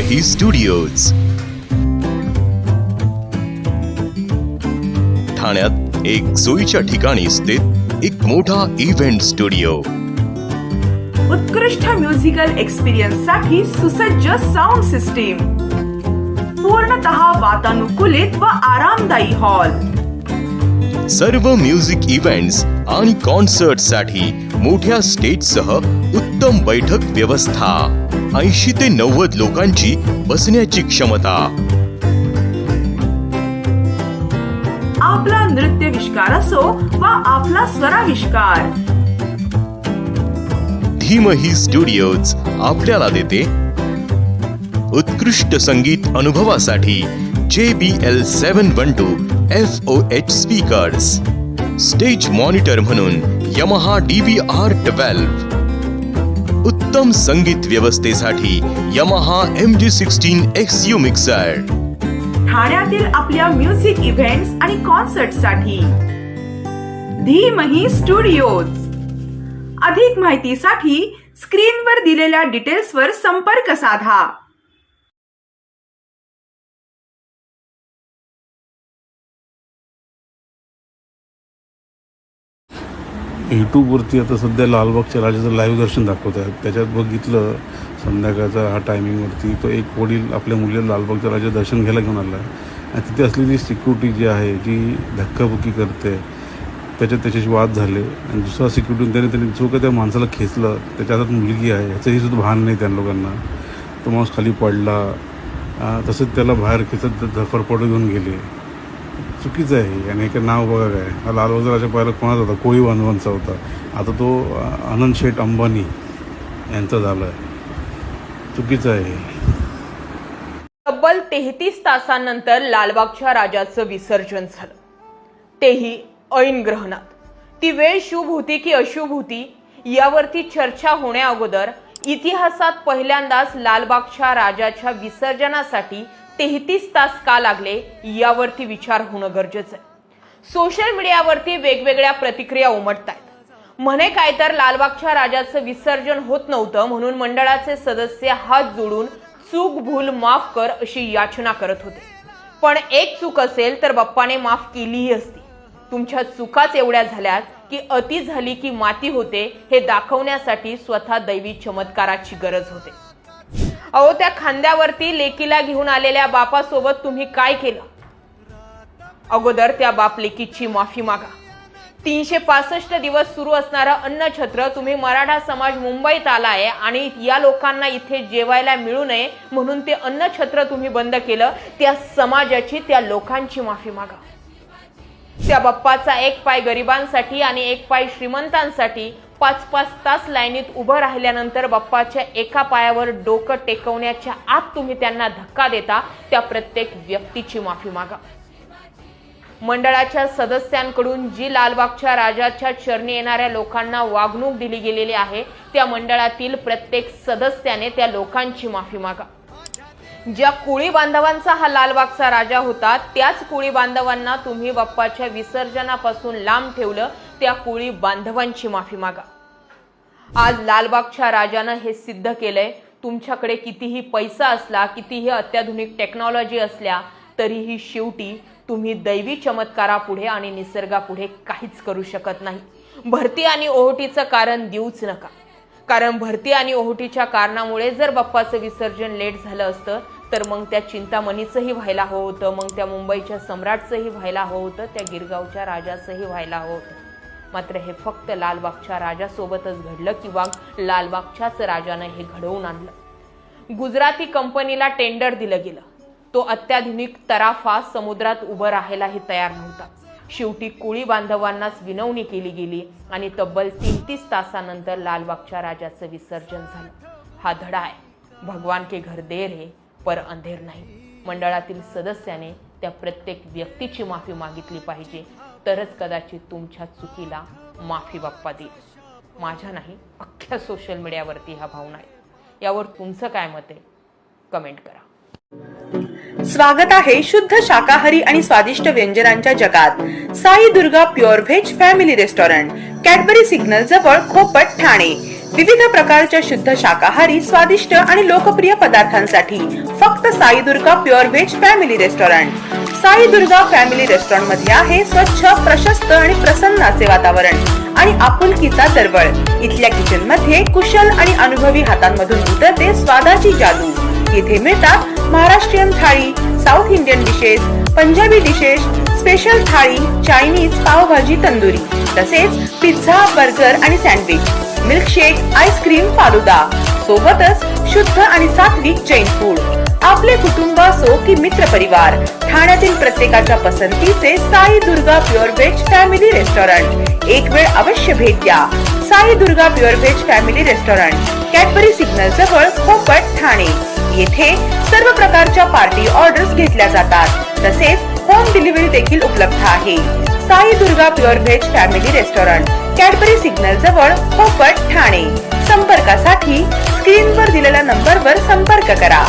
ही studios. ठाण्यात एक सोयीच्या ठिकाणी स्थित एक मोठा इव्हेंट स्टुडिओ उत्कृष्ट म्युझिकल एक्सपिरियन्ससाठी सुसज्ज साऊंड सिस्टीम पूर्णतः वातानुकूलित व आरामदायी हॉल सर्व म्युझिक इव्हेंट्स आणि कॉन्सर्टसाठी मोठ्या स्टेजसह उत्तम बैठक व्यवस्था. ऐंशी ते नव्वद लोकांची बसण्याची क्षमता. आपला नृत्यविष्कार असो वा आपला स्वराविष्कार. धीमही स्टुडिओज आपल्याला देते उत्कृष्ट संगीत अनुभवासाठी J B L seven one two F O H speakers stage monitor म्हणून Yamaha D V R twelve उत्तम संगीत व्यवस्थेसाठी Yamaha M G sixteen X U mixer ठाण्यातील आपल्या म्युझिक इव्हेंट्स आणि कॉन्सर्टसाठी. धीमही स्टुडिओज अधिक माहितीसाठी स्क्रीनवर दिलेल्या डिटेल्सवर संपर्क साधा. यूट्यूबवरती आता सध्या लालबागच्या राजाचं लाईव्ह दर्शन दाखवत आहेत त्याच्यात बघितलं संध्याकाळचा हा टायमिंगवरती तो एक वडील आपल्या मुलीला लालबागच्या राजा दर्शन घ्यायला घेऊन आला आहे आणि तिथे असलेली सिक्युरिटी जी आहे जी धक्काबुक्की करते त्याच्यात त्याच्याशी वाद झाले. आणि दुसरा सिक्युरिटी त्याने त्याने जो काही त्या माणसाला खेचलं त्याच्या हातात मुलगी आहे ह्याचंही सुद्धा भान नाही त्या लोकांना. तो माणूस खाली पडला. तसंच त्याला बाहेर खेचत धरपडपड घेऊन गेले. चुकीचं आहे. आणि हे नाव बघा काय. हा लालबागचा पहिला कोणाचा होता? कोळी बांधवांचा होता. आता तो आनंद शेठ अंबानी यांचा झाला. आहे चुकीचं आहे. तब्बल तेहतीस तासांनंतर लालबागच्या राजाचं विसर्जन झालं. तेही ऐन ग्रहणात ती वेळ शुभ होती की अशुभ होती यावरती चर्चा होण्या अगोदर इतिहासात पहिल्यांदाच लालबागच्या राजाच्या विसर्जनासाठी तेहतीस तास का लागले यावरती विचार होणं गरजेचं आहे. सोशल मीडियावरती वेगवेगळ्या प्रतिक्रिया उमटत आहेत म्हणे काय तर लालबागच्या राजाचं विसर्जन होत नव्हतं म्हणून मंडळाचे सदस्य हात जोडून चूक भूल माफ कर अशी याचना करत होते. पण एक चूक असेल तर बाप्पाने माफ केलीही असती. तुमच्या चुकाच एवढ्या झाल्यात की अति झाली की माती होते हे दाखवण्यासाठी स्वतः दैवी चमत्काराची गरज होते. अहो त्या खांद्यावरती लेकीला घेऊन आलेल्या बापासोबत तुम्ही काय केलं? अगोदर त्या बाप लेकीची माफी मागा. तीनशे पासष्ट दिवस सुरू असणारं अन्नछत्र तुम्ही मराठा समाज मुंबईत आला आहे आणि या लोकांना इथे जेवायला मिळू नये म्हणून ते अन्नछत्र तुम्ही बंद केलं त्या समाजाची त्या लोकांची माफी मागा. त्या बाप्पाचा एक पाय गरिबांसाठी आणि एक पाय श्रीमंतांसाठी पाच पाच तास लाईनीत उभं राहिल्यानंतर बाप्पाच्या एका पायावर डोकं टेकवण्याच्या आत तुम्ही त्यांना धक्का देता त्या प्रत्येक व्यक्तीची माफी मागा. मंडळाच्या सदस्यांकडून जी लालबागच्या राजाच्या चरणी येणाऱ्या लोकांना वागणूक दिली गेलेली आहे त्या मंडळातील प्रत्येक सदस्याने त्या लोकांची माफी मागा. ज्या कोळी बांधवांचा हा लालबागचा राजा होता त्याच कोळी बांधवांना तुम्ही बाप्पाच्या विसर्जनापासून लांब ठेवलं त्या कोळी बांधवांची माफी मागा. आज लालबागच्या राजानं हे सिद्ध केलंय तुमच्याकडे कितीही पैसा असला कितीही अत्याधुनिक टेक्नॉलॉजी असल्या तरीही शेवटी तुम्ही दैवी चमत्कारापुढे आणि निसर्गापुढे काहीच करू शकत नाही. भरती आणि ओहोटीचं कारण देऊच नका. कारण भरती आणि ओहोटीच्या कारणामुळे जर बाप्पाचं विसर्जन लेट झालं असतं तर मग त्या चिंतामणीचंही व्हायला हवं होतं मग त्या मुंबईच्या सम्राटचंही व्हायला हवं होतं त्या गिरगावच्या राजाचंही व्हायला हवं होतं. मात्र हे फक्त लालबागच्या राजासोबतच घडलं किंवा लालबागच्याच राजानं हे घडवून आणलं. गुजराती कंपनीला टेंडर दिलं गेलं. तो अत्याधुनिक तराफा समुद्रात उभं राहायलाही तयार नव्हता. शेवटी कोळी बांधवांनाच विनवणी केली गेली आणि तब्बल तेहतीस तासानंतर लालबागच्या राजाचं विसर्जन झालं. हा धडा आहे. भगवान के घर देर हे पर अंधेर नाही. मंडळातील सदस्याने त्या प्रत्येक व्यक्तीची माफी मागितली पाहिजे. तरच कदाचित तुमच्या चुकीला माफी बाप्पा देईल. माझ्या नाही अख्ख्या सोशल मीडियावरती हा भावना आहे. यावर तुमचं काय मत आहे? कमेंट करा. स्वागत आहे शुद्ध शाकाहारी आणि स्वादिष्ट व्यंजनांच्या जगात. Sai Durga pure veg family restaurant Cadbury signal जवळ खोपट ठाणे. विविध प्रकारच्या शुद्ध शाकाहारी स्वादिष्ट आणि लोकप्रिय पदार्थांसाठी फक्त Sai Durga pure veg family restaurant Sai Durga family रेस्टॉरंटमध्ये आहे स्वच्छ प्रशस्त आणि प्रसन्न असे वातावरण आणि आपुलकीचा दरवळ इथल्या किचनमध्ये कुशल आणि अनुभवी हातांमधून उतरते स्वादाची जादू. येथे मिळतात Maharashtrian thali south Indian dishes Punjabi dishes special thali Chinese pav bhaji tandoori तसेच पिझ्झा बर्गर आणि sandwich milkshake ice cream falooda. सोबतच शुद्ध आणि सात्विक जैन फूड आपले कुटुंब असो की मित्र परिवार ठाण्यातील प्रत्येकाच्या पसंतीचे Sai Durga pure veg family restaurant. एक वेळ अवश्य भेट द्या. Sai Durga pure veg family restaurant Cadbury signal जवळ पोपट ठाणे. येथे सर्व प्रकारच्या पार्टी ऑर्डर्स घेतल्या जातात. तसेच होम डिलिव्हरी देखील उपलब्ध आहे. Sai Durga pure veg family restaurant Cadbury signal जवळ पोपट ठाणे. संपर्कासाठी स्क्रीनवर दिलेल्या नंबरवर संपर्क करा.